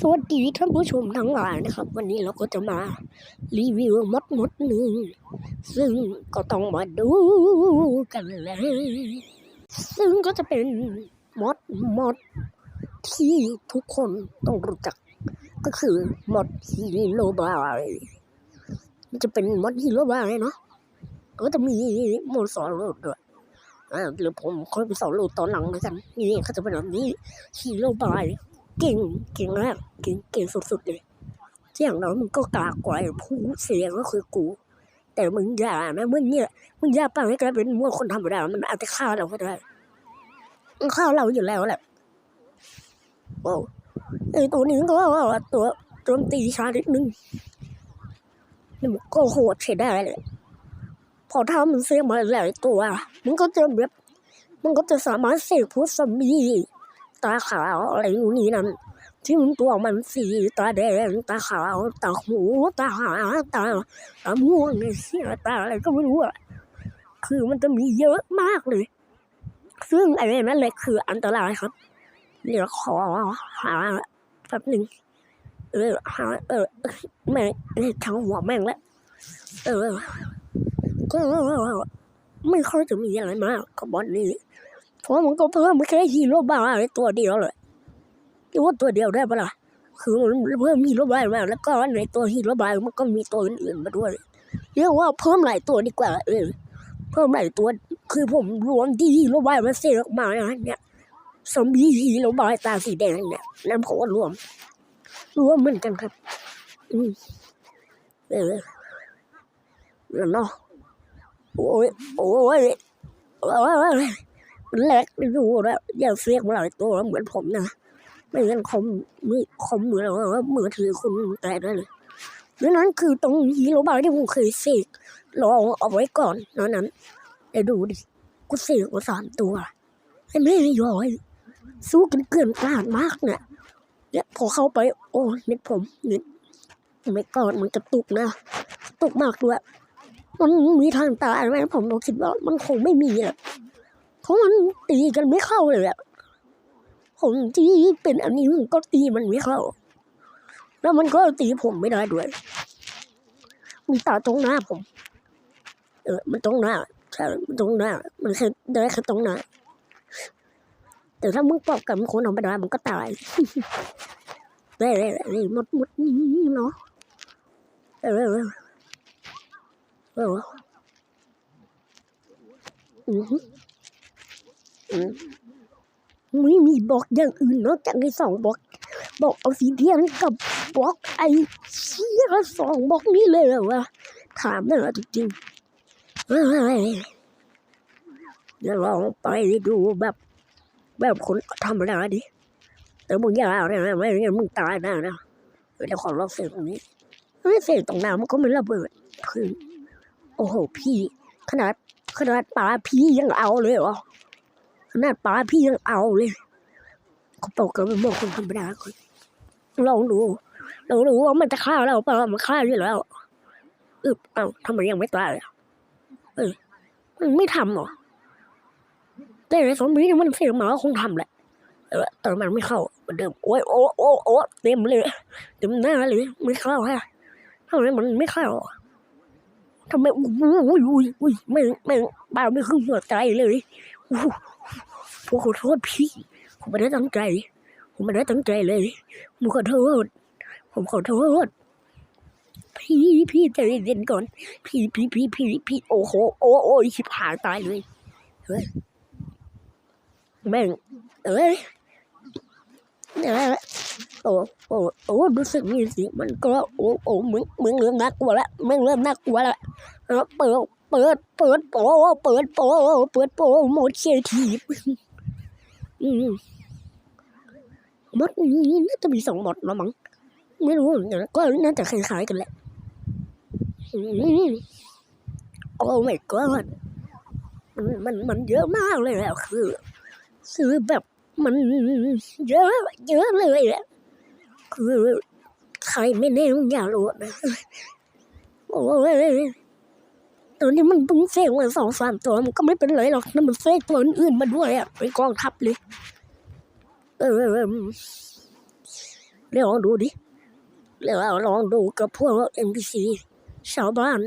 สวัสดีท่านผู้ชมทั้งหลายนะครับ วันนี้เราก็จะมารีวิวมดมดหนึ่งซึ่งก็ต้องมาดูกันเลยซึ่งก็จะเป็นมดมดที่ทุกคนต้องรู้จัก ก็คือมดฮีโรบายมันจะเป็นมดฮีโรบายเนาะก็จะมีมดสอนรูดด้วยอ่าหรือผมค่อยไปสอนรูดตอนหลังแล้วกันนี่เขาจะเป็นแบบนี้ฮีโรบาย เก่งเก่งมากเก่งเก่งสุดๆเลยที่อย่างน้อยมึงก็กากกว่าผู้เสียงก็คือกู แต่มึงอย่านะมึงเนี่ยมึงอย่าปังให้กลายเป็นมวคนธรรมดามันอาจจะฆ่าเราก็ได้มันฆ่าเราอยู่แล้วแหละโอ้ไอ้ตัวนี้ก็ตัวโจมตีช้านิดนึงนี่มันก็โหดใช้ได้เลยพอถ้ามันเสียมาหลายตัว มันก็จะแบบมันก็จะสามารถเสกพุทธสมี ตาขาวอะไรอยู่นี่นั่นที่มันตัวมันสีตาแดงตาขาวตาหูตาหาตาตาม่วงเนี่ยเสียตาอะไรก็ไม่รู้อะคือมันจะมีเยอะมากเลย ซึ่งไอ้นั่นแหละคืออันตรายครับ เดี๋ยวขอหาแป๊บหนึ่งเออหาเออแม่งเอ้ยทั้งหัวแม่งแล้วเออก็ไม่ค่อยจะมีอะไรมากกับบอลนี้ เพราะมันก็เพิ่มแค่ฮีโร่บ้าไอ้ตัวเดียวเลยคิดว่าตัวเดียวได้ปะล่ะคือมันเพิ่มฮีโร่บ้ามาแล้วก็ในตัวฮีโร่บ้ามันก็มีตัวอื่นๆมาด้วยเรียกว่าเพิ่มหลายตัวดีกว่าเออเพิ่มหลายตัวคือผมรวมที่ฮีโร่บ้ามาเสกออกมานะเนี่ยซอมบี้ฮีโร่บ้าตาสีแดงเนี่ยนั่นผมก็รวม รวมเหมือนกันครับ อืมเออแล้วเนาะโอ้ยโอ้ยโอ้ย แลกไปดูแล้วอย่าเสียกหลายตัวเหมือนผมนะไม่งั้นคอมมือคอมมือเราว่ามือถือคุณแตกได้เลยดังนั้นคือตรงฮีโร่บายที่ผมเคยเสกลองเอาไว้ก่อนนั้นนั้นเดี๋ยวดูดิกูเสกมาสามตัวไอ้ไม่ย่อย สู้กันเกินกลาดมากเนี่ยเนี่ยพอเข้าไป โอ้เน็ตผมเน็ตไม่ก่อนมันกระตุกนะตุกมากด้วยมันมีทางตายไหมผมเราคิดว่ามันคงไม่มีอะ เพราะมันตีกันไม่เข้าเลยอะผมที่เป็นอันนี้ก็ตีมันไม่เข้า แล้วมันก็ตีผมไม่ได้ด้วยมันตาตรงหน้าผม เออ มันตรงหน้าใช่มันตรงหน้า มันแค่ได้แค่ตรงหน้า แต่ถ้ามึงปอบกับคนธรรมดามันก็ตายได้ได้ได้หมดหมดนี่เนาะเออเออเอออือ ไม่มีบล็อกอย่างอื่นนอกจากในสองบล็อกบล็อกเอาสีเทียนกับบล็อกไอ้เชี่ยสองบล็อกนี้เลยเหรอวะถามได้เหรอจริงๆเดี๋ยวลองไปดูแบบ แบบคนธรรมดาดิแต่มึงอย่าเอานะไม่งั้นมึงตายแน่นะเดี๋ยวขอลองเสียงตรงนี้ไม่เสียงตรงน้ำมันก็ไม่ระเบิดคือโอ้โหพี่ ขนาดขนาดปลาพี่ยังเอาเลยเหรอ ขนาดป้าพี่ยังเอาเลยเขาบอกกันเป็นบอกคนธรรมดาคนลองดูลองดูว่ามันจะฆ่าเราเปล่ามันฆ่าอยู่แล้วอึบเอ้าทำไมยังไม่ตายเออมันไม่ทำหรอแต่ในสมนี้มันเสียงหมาคงทำแหละแต่ว่าแต่มันไม่เข้าเหมือนเดิมโอ้ยโอ้โอ้โอ้เต็มเลยเต็มหน้าเลยไม่เข้าฮะทำไมมันไม่เข้าทำไมอุ้ยอุ้ยอุ้ยไม่ไม่บ้าไม่ขึ้นหัวใจเลย ผมขอโทษพี่ ผมไม่ได้ตั้งใจ ผมไม่ได้ตั้งใจเลย ผมขอโทษ ผมขอโทษ พี่พี่ใจเย็นก่อน พี่พี่พี่พี่พี่โอ้โหโอ้โอ้ยชิบหายตายเลย เฮ้ย แม่ง เอ้ยนี่ยโอ้โอ้โอ้รู้สึกมีสิมันก็โอ้โอ้มึงมึงเริ่มน่ากลัวละมึงเริ่มน่ากลัวละแล้วเปิด เปิด เปิดโปเปิดโปเปิดโปหมดเชียร์ทีบอืมมดนี้น่าจะมีสองมดแล้วมั้งไม่รู้เหมือนกันก็น่าจะคล้ายๆกันแหละอืมโอ้ my god มันมันมันเยอะมากเลยแหละคือคือแบบมันเยอะเยอะเลยแหละคือใครไม่แน่อย่ารู้นะโอ้ย ตอนนี้มันเพิ่งเสกมาสองสามตัวมันก็ไม่เป็นไรหรอกนั่นมันเสกตัวอื่นมาด้วยอะไปกองทัพเลย เออลองดูดิแล้วลองดูกับพวก NPC ชาวบ้าน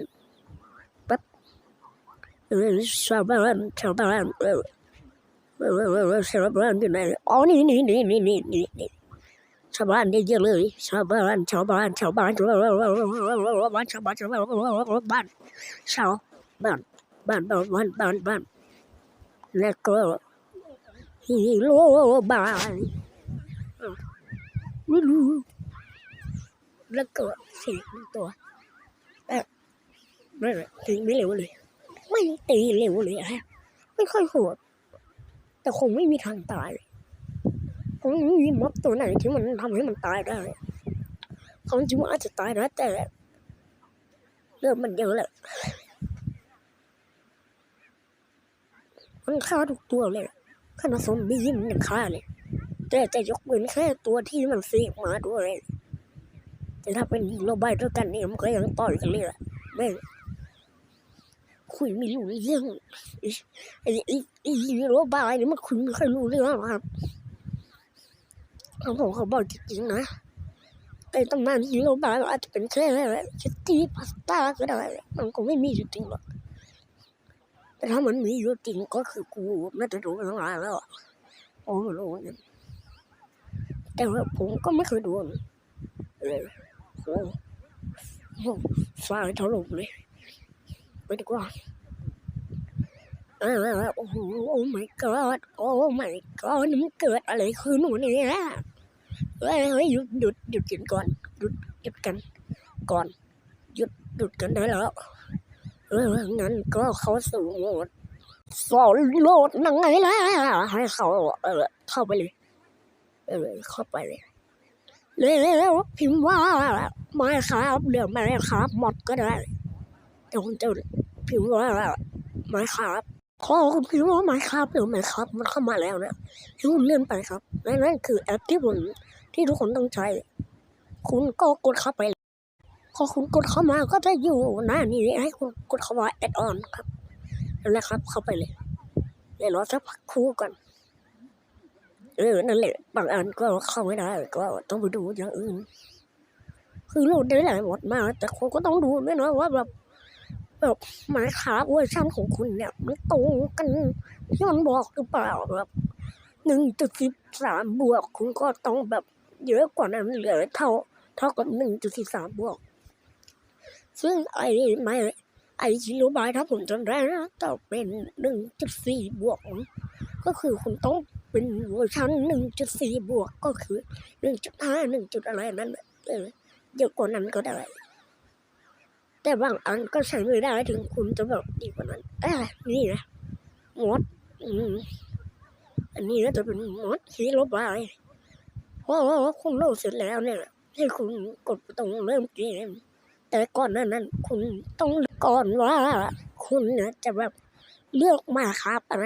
แป๊บเออชาวบ้านชาวบ้านเออเออเออเออชาวบ้านอยู่ไหนอ๋อนี่นี่นี่นี่นี่นี่นี่ชาวบ้านเยอะเลยชาวบ้านชาวบ้านชาวบ้านชาวบ้านชาวบ้านชาวบ้านชาวบ้านชาวบ้านชาว บ้านบ้านบ้านบ้านบ้านบ้านแล้วก็ฮีโร่บ้านไม่รู้แล้วก็เสียงตัวแบบไม่ตีไม่เร็วเลย ไม่ตีเร็วเลยฮะไม่ค่อยโหดแต่คงไม่มีทางตายคงไม่มีม็อบตัวไหนที่มันทำให้มันตายได้ควาจริงมันอาจจะตายนะแต่เริ่มมันเยอะแหละ มันฆ่าทุกตัวเลยขนาดซอมบี้มันยังฆ่าเลย แต่จะยกเว้นแค่ตัวที่มันเสกมาด้วยแต่ถ้าเป็นฮีโร่บายด้วยกันนี่มันก็ยังต่อยกันเลยแหละแม่งคุยไม่รู้เรื่องไอ้ไอ้ไอ้ฮีโร่บายนี่มันคุยไม่ค่อยรู้เรื่องครับเขาบอกเขาบอกจริงๆนะไอ้ตำนานฮีโร่บายอาจจะเป็นแค่ชิตตี้พาสต้าก็ได้มันก็ไม่มีจริงหรอก แต่ถ้ามันมีอยู่จริงก็คือกูน่จะรู้มาตั้งนานแล้วโอ้ไม่รู้เหมือนกันแต่ว่าผมก็ไม่เคยโดนเลยโอ้โหฟ้าถล่มเลยไปดีกว่าโอ้โหโอ้ my god โอ้ my god นี่มันเกิดอะไรขึ้นหนูเนี่ยเฮ้ยเฮ้ยหยุดหยุดหยุดกินก่อนหยุดหยุดกันก่อนหยุดหยุดกันได้แล้ว เอองั้นก็เขาสู่โดสอนโหลดนังไงล่ะให้เขาเออเข้าไปเลย เออเข้าไปเลยแล้วพิมพ์ว่าไม่ครับเดี๋ยวไม่ครับหมดก็ได้เดี๋ยวผมจะพิมพ์ว่าไม่ครับขอคุณพิมพ์ว่าไม่ครับเดี๋ยวไม่ครับ มันเข้ามาแล้วนะที่คุณเลื่อนไปครับนั่นนั่นคือแอปที่ผมที่ทุกคนต้องใช้ คุณก็กดเข้าไป พอคุณกดเข้ามาก็จะอยู่หน้านี้ให้คุณกดเข้าว่าแอดออนครับนั่นแหละครับ เข้าไปเลยเดี๋ยวรอสักพักครู่ก่อนเออนั่นแหละบางอันก็เข้าไม่ได้ก็ต้องไปดูอย่างอื่น คือโหลดได้หลายหมดมากแต่คนก็ต้องดูด้วยนะว่าแบบแบบหมายขาเวอร์ชันของคุณเนี่ยมันตรงกันที่มันบอกหรือเปล่าแบบหนึ่งจุดสิบสามบวก คุณก็ต้องแบบเยอะกว่านั้นเหลือเท่า เท่ากับหนึ่งจุดสิบสามบวก ซึ่งไอ้ไม่ไอ้ชิโรบายถ้าผมจำได้นะจะเป็นหนึ่งจุดสี่บวก ก็คือคุณต้องเป็นเวอร์ชันหนึ่งจุดสี่บวกก็คือหนึ่งจุดห้าหนึ่งจุดอะไรนั่นแหละเยอะกว่านั้นก็ได้ แต่บางอันก็ใช้ไม่ได้ถึงคุณจะแบบดีกว่านั้นเอ้นี่นะมดอืมอันนี้น่าจะเป็นมดฮีโร่บายเพราะว่าคุณโหลดเสร็จแล้วเนี่ยให้คุณกดตรงเริ่มเกม แต่ก่อนนั้นนั้นคุณต้องก่อนว่าคุณนะจะแบบเลือกมาครับอะไร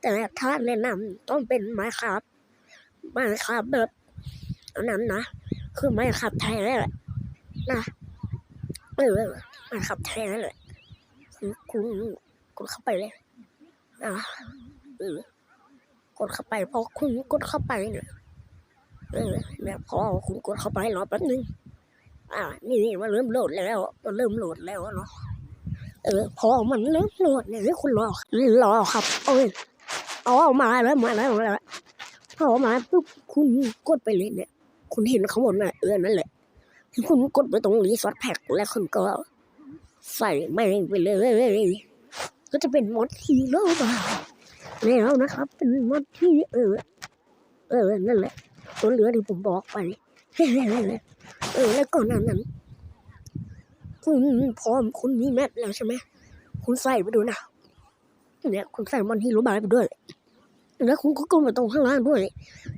แต่ถ้าแนะนำต้องเป็นไม้ครับไม้ครับแบบอันนั้นนะคือไม้ครับไทยนั่นแหละนะเออไม้ครับไทยนั่นแหละคือคุณกดเข้าไปเลยนะเออกดเข้าไปพอคุณกดเข้าไปเนี่ยเออเนี่ยพอคุณกดเข้าไปรอแป๊บนึง อ่านี่นี่มันเริ่มโหลดแล้วมันเริ่มโหลดแล้วเนาะเออพอมันเริ่มโหลดเนี่ยคุณรอรอครับเอ้ยอ๋อมาแล้วมาแล้วมาแล้วพอมาปุ๊บคุณกดไปเลยเนี่ย คุณเห็นเขางบนน่ะเออนั่นแหละคุณกดไปตรงรีสอร์ทแพ็กแล้วคุณก็ใส่ไม่ไปเลย ก็จะเป็นมอดฮีโร่บาแล้วนะครับ เป็นมอดที่เออ เออ นั่นแหละ ตัวเหลือที่ผมบอกไป เออ แล้วก่อนหน้านั้น คุณพร้อมคุณมีแมปแล้วใช่ไหมคุณใส่ไปดูนะเนี่ยคุณใส่มอนฮีโร่บายไปด้วย แล้วคุณก็ก้มไปตรงข้างล่างด้วย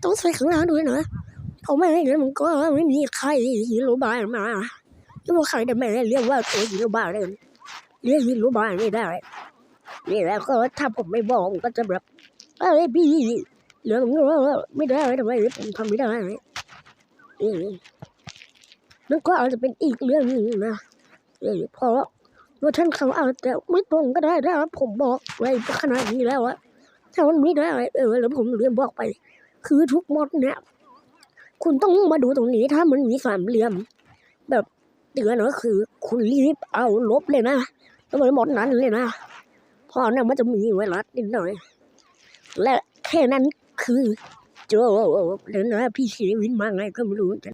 ต้องใส่ข้างล่างด้วยนะเพราะไม่งั้นมันก็ไม่มีใครฮีโร่บายมาที่ว่าใครแต่ไม่ได้เรียกว่าตัวฮีโร่บายเลยเรียกฮีโร่บายไม่ได้นี่แหละก็ถ้าผมไม่บอกก็จะแบบเอ้ยพี่เหลือผมก็ไม่ได้ทำไมผมทำไม่ได้ อีกมันก็อาจจะเป็นอีกเรื่องหนึ่งนะเพราะว่าท่านเขาอาจจะไม่ตรงก็ได้แล้วผมบอกไว้ขนาดนี้แล้วอะถ้ามันไม่ได้เออแล้วผมเรียนบอกไป คือทุกมดเนี่ย คุณต้องมาดูตรงนี้ถ้ามันมีสามเหลี่ยม แบบเตือนก็คือ คุณรีบเอาลบเลยนะแล้วมันหมดนั้นเลยนะพอเนี่ยมันจะมีไวรัสนิดหน่อย และแค่นั้นคือ จบแล้วนะพี่เสียวินมาไงก็ไม่รู้